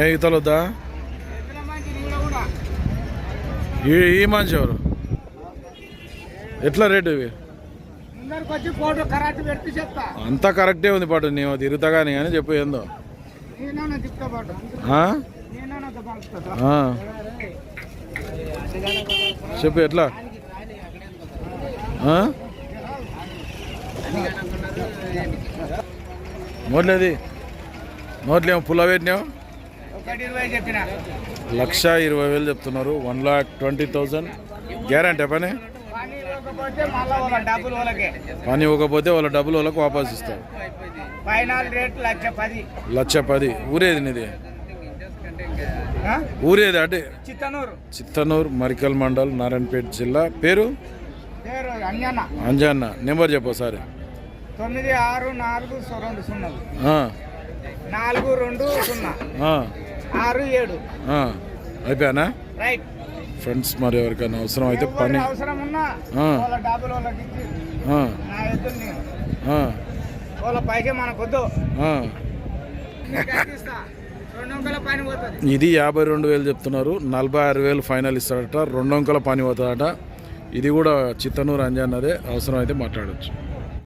ఏ ఈతలు వద్దా ఈ ఈ మనిషి ఎవరు? ఎట్లా రేటు ఇవి? అంతా కరెక్టే ఉంది పాటు నేను తిరుగుతా కానీ కానీ చెప్పు ఏందో. చెప్పు ఎట్లా? నోట్లేది? నోట్లేమో పుల్ల పెట్టినావు? లక్ష ఇరవై వేలు చెప్తున్నారు. One lakh twenty thousand. Guarantee పని? పని ఇవ్వకపోతే వాళ్ళ డబ్బులు వాళ్ళకే వాపస్ ఇస్తారు. లక్ష పది. ఊరేది నీది? ఊరేది అంటే? చిత్తనూరు. మరికల్ మండల్ నారాయణపేట జిల్లా. పేరు? అంజన్న. నెంబర్ చెప్పు ఒకసారి. తొమ్మిది ఆరు నాలుగు రెండు సున్నాలు ఆ, నాలుగు రెండు సున్నా. ఆరు ఏడు. అయిపోయానా? రైట్. ఫ్రెండ్స్ మరి ఎవరికైనా అవసరం అయితే పని అవసరం ఉన్నా. వాళ్ళ మనకొద్దు. ఇది యాభై రెండు వేలు చెప్తున్నారు. నలభై ఆరు వేలు ఫైనల్ ఇస్తాడట రెండు అంకెల పని పోతాడట ఇది కూడా చిత్తనూరు అంజన్నదే. అవసరం అయితే మాట్లాడచ్చు.